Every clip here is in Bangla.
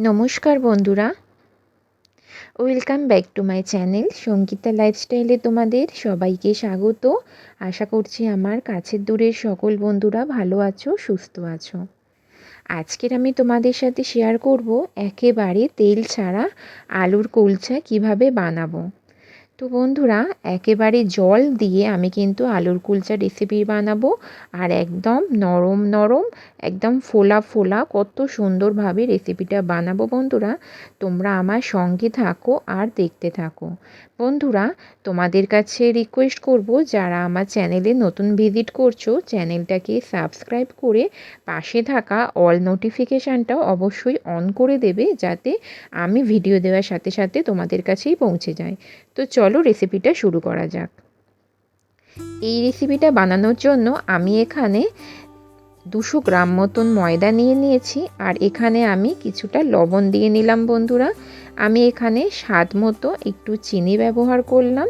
নমস্কার বন্ধুরা। Welcome back to my channel Sangeeta লাইফস্টাইলে তোমাদের সবাইকে স্বাগত। আশা করছি আমার কাছের দূরের সকল বন্ধুরা ভালো আছো, সুস্থ আছো। আজকের আমি তোমাদের সাথে শেয়ার করব একেবারে তেল ছাড়া আলুর কুলচা কীভাবে বানাবো। তো বন্ধুরা, একেবারে জল দিয়ে আমি কিন্তু আলুর কুলচা রেসিপি বানাবো। আর একদম নরম নরম, একদম ফোলা ফোলা কত সুন্দরভাবে রেসিপিটা বানাবো বন্ধুরা। তোমরা আমার সঙ্গে থাকো আর দেখতে থাকো। বন্ধুরা, তোমাদের কাছে রিকোয়েস্ট করব, যারা আমার চ্যানেলে নতুন ভিজিট করছ, চ্যানেলটাকে সাবস্ক্রাইব করে পাশে থাকা অল নোটিফিকেশানটাও অবশ্যই অন করে দেবে, যাতে আমি ভিডিও দেওয়ার সাথে সাথে তোমাদের কাছেই পৌঁছে যায়। তো চলো রেসিপিটা শুরু করা যাক। এই রেসিপিটা বানানোর জন্য আমি এখানে দুশো গ্রাম মতন ময়দা নিয়ে নিয়েছি আর এখানে আমি কিছুটা লবণ দিয়ে নিলাম বন্ধুরা। আমি এখানে স্বাদ মতো একটু চিনি ব্যবহার করলাম।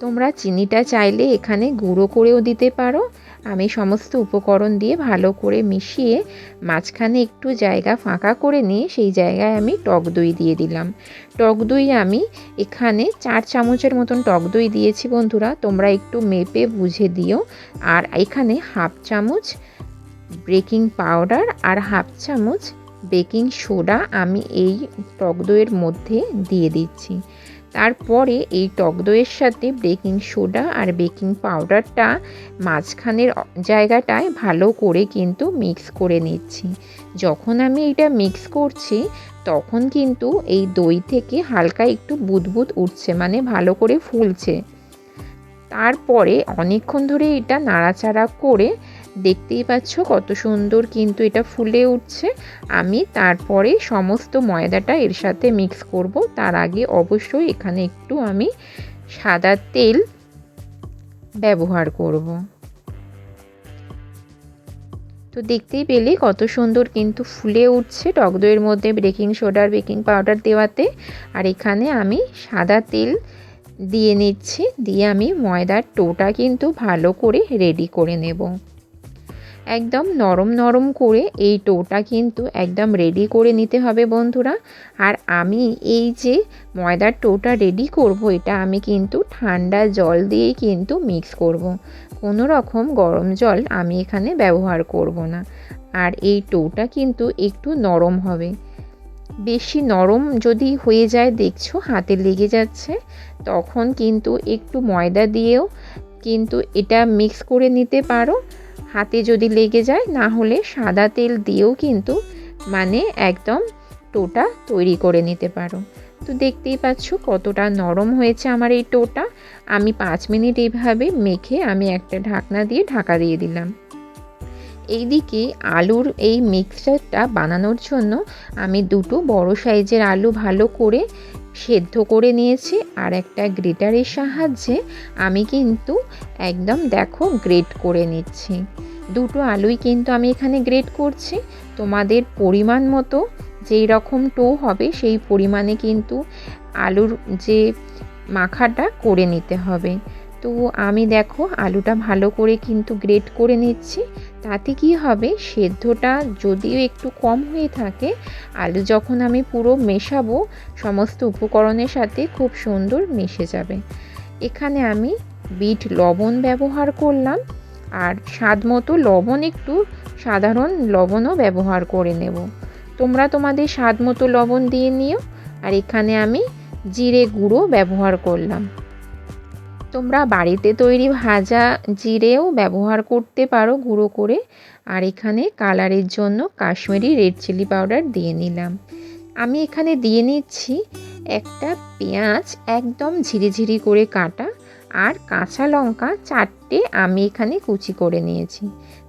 তোমরা চিনিটা চাইলে এখানে গুঁড়ো করেও দিতে পারো। আমি সমস্ত উপকরণ দিয়ে ভালো করে মিশিয়ে মাঝখানে একটু জায়গা ফাঁকা করে নিয়ে সেই জায়গায় আমি টক দই দিয়ে দিলাম। টক দই আমি এখানে চার চামচের মতন টক দই দিয়েছি বন্ধুরা, তোমরা একটু মেপে বুঝে দিও। আর এখানে হাফ চামচ বেকিং পাউডার আর হাফ চামচ বেকিং সোডা আমি এই টক দইয়ের মধ্যে দিয়ে দিচ্ছি। তারপরে এই টক দইয়ের সাথে বেকিং সোডা আর বেকিং পাউডারটা মাঝখানের জায়গাটায় ভালো করে কিন্তু মিক্স করে নিচ্ছি। যখন আমি এটা মিক্স করছি, তখন কিন্তু এই দই থেকে হালকা একটু বুদবুদ উঠছে মানে ভালো করে ফুলছে। তারপরে অনেকক্ষণ ধরে এটা নাড়াচাড়া করে দেখতেই পাচ্ছ কত সুন্দর কিন্তু এটা ফুলে উঠছে। আমি তারপরে সমস্ত ময়দাটা এর সাথে মিক্স করব। তার আগে অবশ্যই এখানে একটু আমি সাদা তেল ব্যবহার করব। তো দেখতেই পেলে কত সুন্দর কিন্তু ফুলে উঠছে টক দইয়ের মধ্যে বেকিং সোডার বেকিং পাউডার দেওয়াতে। আর এখানে আমি সাদা তেল দিয়ে নিচ্ছি। দিয়ে আমি ময়দার টোটা কিন্তু ভালো করে রেডি করে নেব। একদম নরম নরম করে এই টোটা কিন্তু একদম রেডি করে নিতে হবে বন্ধুরা। আর আমি এই যে ময়দার টোটা রেডি করব, এটা আমি কিন্তু ঠান্ডা জল দিয়েই কিন্তু মিক্স করব। কোনো রকম গরম জল আমি এখানে ব্যবহার করব না। আর এই টোটা কিন্তু একটু নরম হবে। বেশি নরম যদি হয়ে যায়, দেখছ হাতে লেগে যাচ্ছে, তখন কিন্তু একটু ময়দা দিয়েও কিন্তু এটা মিক্স করে নিতে পারো। হাতে যদি লেগে যায়, না হলে সাদা তেল দিয়েও কিন্তু মানে একদম টোটা তৈরি করে নিতে পারো। তো দেখতেই পাচ্ছ কতটা নরম হয়েছে আমার এই টোটা। আমি পাঁচ মিনিট এইভাবে মেখে আমি একটা ঢাকনা দিয়ে ঢাকা দিয়ে দিলাম। এইদিকে আলুর এই মিক্সচারটা বানানোর জন্য আমি দুটো বড় সাইজের আলু ভালো করে সেদ্ধ করে নিয়েছি আর একটা গ্রেটারের সাহায্যে আমি কিন্তু একদম দেখো গ্রেট করে নিচ্ছি। দুটো আলুই কিন্তু আমি এখানে গ্রেট করছি। তোমাদের পরিমাণ মতো যেই রকম টো হবে সেই পরিমাণে কিন্তু আলুর যে মাখাটা করে নিতে হবে। তো আমি দেখো আলুটা ভালো করে কিন্তু গ্রেট করে নিচ্ছি। তাতে কি হবে? সেদ্ধটা যদিও একটু কম হয়ে থাকে আলু যখন আমি পুরো মেশাবো, সমস্ত উপকরণের সাথে খুব সুন্দর মিশে যাবে। এখানে আমি বিট লবণ ব্যবহার করলাম, আর স্বাদ মতো লবণ, একটু সাধারণ লবণও ব্যবহার করে নেব। তোমরা তোমাদের স্বাদ মতো লবণ দিয়ে নিও, আর এখানে আমি জিরে গুঁড়ো ব্যবহার করলাম। তোমরা বাড়িতে তৈরি ভাজা জিরেও ব্যবহার করতে পারো গুঁড়ো করে। আর এখানে কালারের জন্য কাশ্মীরি রেড চিলি পাউডার দিয়ে নিলাম। আমি এখানে দিয়ে নিচ্ছি একটা পেঁয়াজ একদম ঝিরিঝিরি করে কাটা আর কাঁচা লঙ্কা চারটে আমি এখানে কুচি করে নিয়েছি।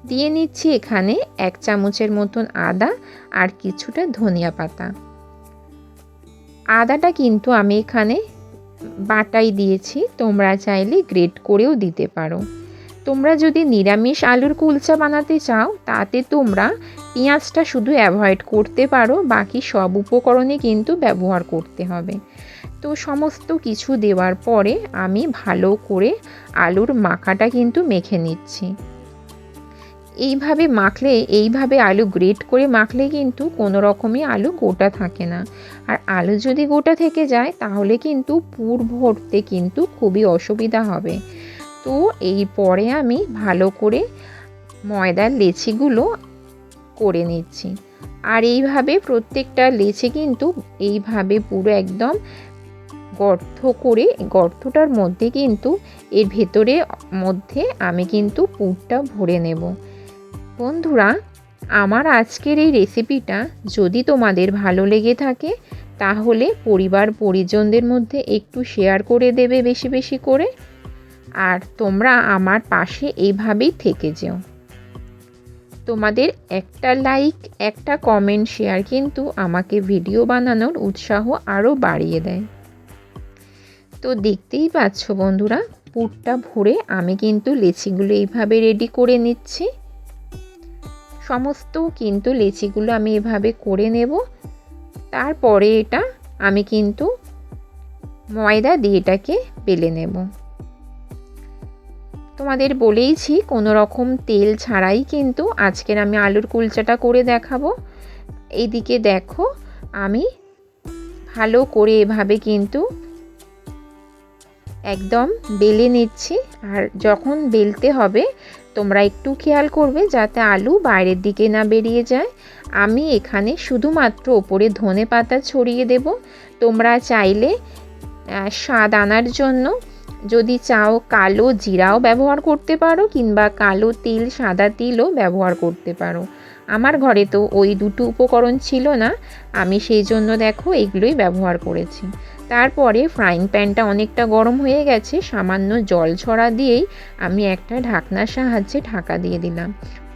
দিয়ে নিচ্ছি এখানে এক চামচের মতন আদা আর কিছুটা ধনিয়া পাতা। আদাটা কিন্তু আমি এখানে বাটাই দিয়েছি, তোমরা চাইলে গ্রেট করেও দিতে পারো। তোমরা যদি নিরামিষ আলুর কুলচা বানাতে চাও, তাতে তোমরা পেঁয়াজটা শুধু অ্যাভয়েড করতে পারো, বাকি সব উপকরণে কিন্তু ব্যবহার করতে হবে। তো সমস্ত কিছু দেওয়ার পরে আমি ভালো করে আলুর মাখাটা কিন্তু মেখে নিচ্ছি। এইভাবে মাখলে, এইভাবে আলু গ্রেট করে মাখলে কিন্তু কোনো রকমই আলু গোটা থাকে না। আর আলু যদি গোটা থেকে যায়, তাহলে কিন্তু পুর ভরতে কিন্তু খুবই অসুবিধা হবে। তো এই পরে আমি ভালো করে ময়দার লেচিগুলো করে নিচ্ছি। আর এইভাবে প্রত্যেকটা লেচি কিন্তু এইভাবে পুরো একদম গর্ত করে, গর্তটার মধ্যে কিন্তু এর ভেতরে মধ্যে আমি কিন্তু পুরটা ভরে নেব। বন্ধুরা, আমার আজকের এই রেসিপিটা যদি তোমাদের ভালো লেগে থাকে, তাহলে পরিবার পরিজনদের মধ্যে একটু শেয়ার করে দেবে বেশি বেশি করে। আর তোমরা আমার পাশে এইভাবেই থেকে যেও। তোমাদের একটা লাইক, একটা কমেন্ট, শেয়ার কিন্তু আমাকে ভিডিও বানানোর উৎসাহ আরও বাড়িয়ে দেয়। তো দেখতেই পাচ্ছ বন্ধুরা, পুরটা ভরে আমি কিন্তু লেচিগুলো এইভাবে রেডি করে নিচ্ছি। সমস্ত কিন্তু লেচিগুলো আমি এভাবে করে নেব। তারপরে এটা আমি কিন্তু ময়দা দিয়ে এটাকে বেলে নেব। তোমাদের বলেইছি কোনো রকম তেল ছাড়াই কিন্তু আজকের আমি আলুর কুলচাটা করে দেখাবো। এইদিকে দেখো, আমি ভালো করে এভাবে কিন্তু একদম বেলে নিচ্ছি। আর যখন বেলতে হবে তোমরা একটু খেয়াল করবে যাতে আলু বাইরের দিকে না বেরিয়ে যায়। আমি এখানে শুধুমাত্র ওপরে ধনে পাতা ছড়িয়ে দেব। তোমরা চাইলে স্বাদ আনার জন্য যদি চাও কালো জিরাও ব্যবহার করতে পারো কিংবা কালো তিল, সাদা তিলও ব্যবহার করতে পারো। আমার ঘরে তো ওই দুটো উপকরণ ছিল না। আমি সেই জন্য দেখো এগুলোই ব্যবহার করেছি। তারপরে ফ্রাইং প্যানটা অনেকটা গরম হয়ে গেছে, সামান্য জল ছড়া দিয়েই আমি একটা ঢাকনার সাহায্যে ঢাকা দিয়ে দিলাম।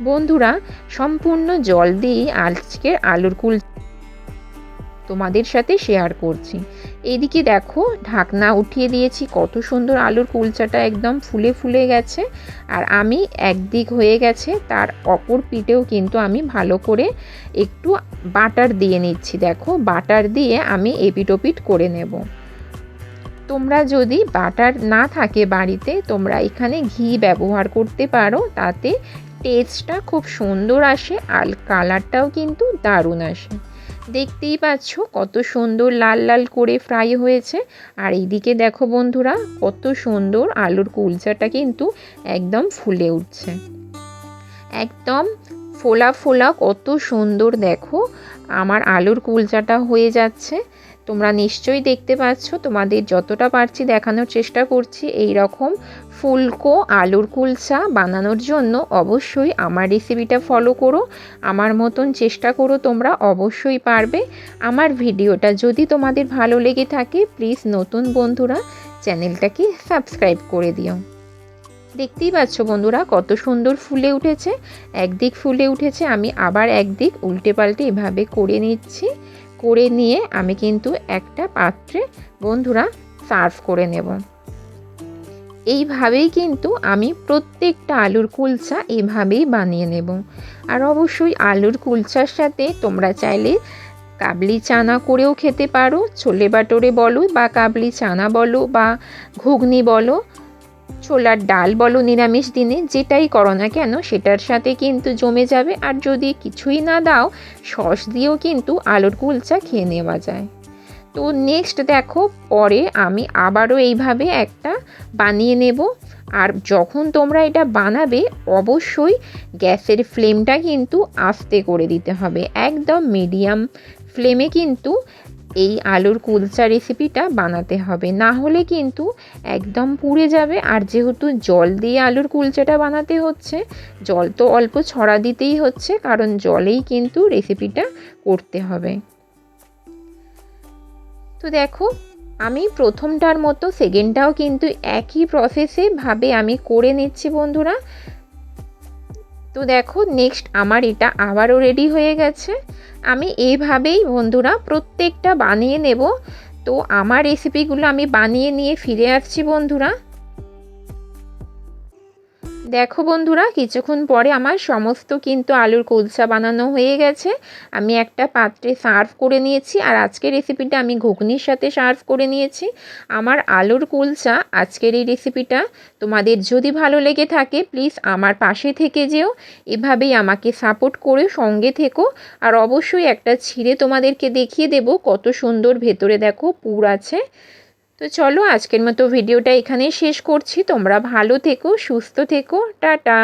বন্ধুরা, সম্পূর্ণ জল দিয়েই আজকের আলুর কুল তোমাদের সাথে শেয়ার করছি। এইদিকে দেখো, ঢাকনা উঠিয়ে দিয়েছি, কত সুন্দর আলুর কুলচাটা একদম ফুলে ফুলে গেছে। আর আমি একদিক হয়ে গেছে, তার অপর পিঠেও কিন্তু আমি ভালো করে একটু বাটার দিয়ে নিচ্ছি। দেখো, বাটার দিয়ে আমি এপিটোপিট করে নেব। তোমরা যদি বাটার না থাকে বাড়িতে, তোমরা এখানে ঘি ব্যবহার করতে পারো, তাতে টেস্টটা খুব সুন্দর আসে আর কালারটাও কিন্তু দারুণ আসে। দেখতেই পাচ্ছ কত সুন্দর লাল লাল করে ফ্রাই হয়েছে। আর এইদিকে দেখো বন্ধুরা, কত সুন্দর আলুর কুলচাটা কিন্তু একদম ফুলে উঠছে। একদম ফোলা ফোলা কত সুন্দর দেখো, আমার আলুর কুলচাটা হয়ে যাচ্ছে। তোমরা নিশ্চয়ই দেখতে পাচ্ছ, তোমাদের যতটা পারছি দেখানোর চেষ্টা করছি এই রকম ফুলকো আলুর কুলচা বানানোর জন্য অবশ্যই আমার রেসিপিটা ফলো করো। আমার মতন চেষ্টা করো তোমরা, অবশ্যই পারবে। আমার ভিডিওটা যদি তোমাদের ভালো লেগে থাকে প্লিজ নতুন বন্ধুরা চ্যানেলটাকে সাবস্ক্রাইব করে দিও। দেখতেই পাচ্ছ বন্ধুরা, কত সুন্দর ফুলে উঠেছে। একদিক ফুলে উঠেছে, আমি আবার একদিক উল্টে পাল্টে এভাবে করে নিচ্ছি। করে নিয়ে আমি কিন্তু একটা পাত্রে বন্ধুরা সার্ভ করে নেব। এইভাবেই কিন্তু আমি প্রত্যেকটা আলুর কুলচা এভাবেই বানিয়ে নেব। আর অবশ্যই আলুর কুলচার সাথে তোমরা চাইলে কাবলি চানা করেও খেতে পারো, ছোলে বাটোরে বলো বা কাবলি চানা বলো বা ঘুগনি বলো, ছোলার ডাল বলো নিরামিষ দিনে, যেটাই করো না কেন, সেটার সাথে কিন্তু জমে যাবে। আর যদি কিছুই না দাও, সস দিয়েও কিন্তু আলুর কুলচা খেয়ে নেওয়া যায়। তো নেক্সট দেখো, পরে আমি আবারও এইভাবে একটা বানিয়ে নেব। আর যখন তোমরা এটা বানাবে, অবশ্যই গ্যাসের ফ্লেমটা কিন্তু আস্তে করে দিতে হবে। একদম মিডিয়াম ফ্লেমে কিন্তু এই আলুর কুলচা রেসিপিটা বানাতে হবে। না হলে কিন্তু একদম পুড়ে যাবে। আর যেহেতু জল দিয়ে আলুর কুলচাটা বানাতে হচ্ছে, জল তো অল্প ছড়া দিতেই হচ্ছে, কারণ জলেই কিন্তু রেসিপিটা করতে হবে। তো দেখো, আমি প্রথমটার মতো সেকেন্ডটাও কিন্তু একই প্রসেসে ভাবে আমি করে নিচ্ছি বন্ধুরা। তো দেখো নেক্সট আমার এটা আবারও রেডি হয়ে গেছে। আমি এইভাবেই বন্ধুরা প্রত্যেকটা বানিয়ে নেব। তো আমার রেসিপিগুলো আমি বানিয়ে নিয়ে ফিরে আসছি বন্ধুরা। দেখো বন্ধুরা, কিছুক্ষণ পরে আমার সমস্ত কিন্তু আলুর কুলচা বানানো হয়ে গেছে। আমি একটা পাত্রে সার্ভ করে নিয়েছি আর আজকের রেসিপিটা আমি ঘুগনির সাথে সার্ভ করে নিয়েছি। আমার আলুর কুলচা আজকের এই রেসিপিটা তোমাদের যদি ভালো লেগে থাকে প্লিজ আমার পাশে থেকে যেও। এভাবেই আমাকে সাপোর্ট করে সঙ্গে থেকো। আর অবশ্যই একটা ছিঁড়ে তোমাদেরকে দেখিয়ে দেব কত সুন্দর ভেতরে দেখো পুর আছে। তো চলো আজকের মতো ভিডিওটা এখানেই শেষ করছি। তোমরা ভালো থেকো সুস্থ থেকো। টাটা।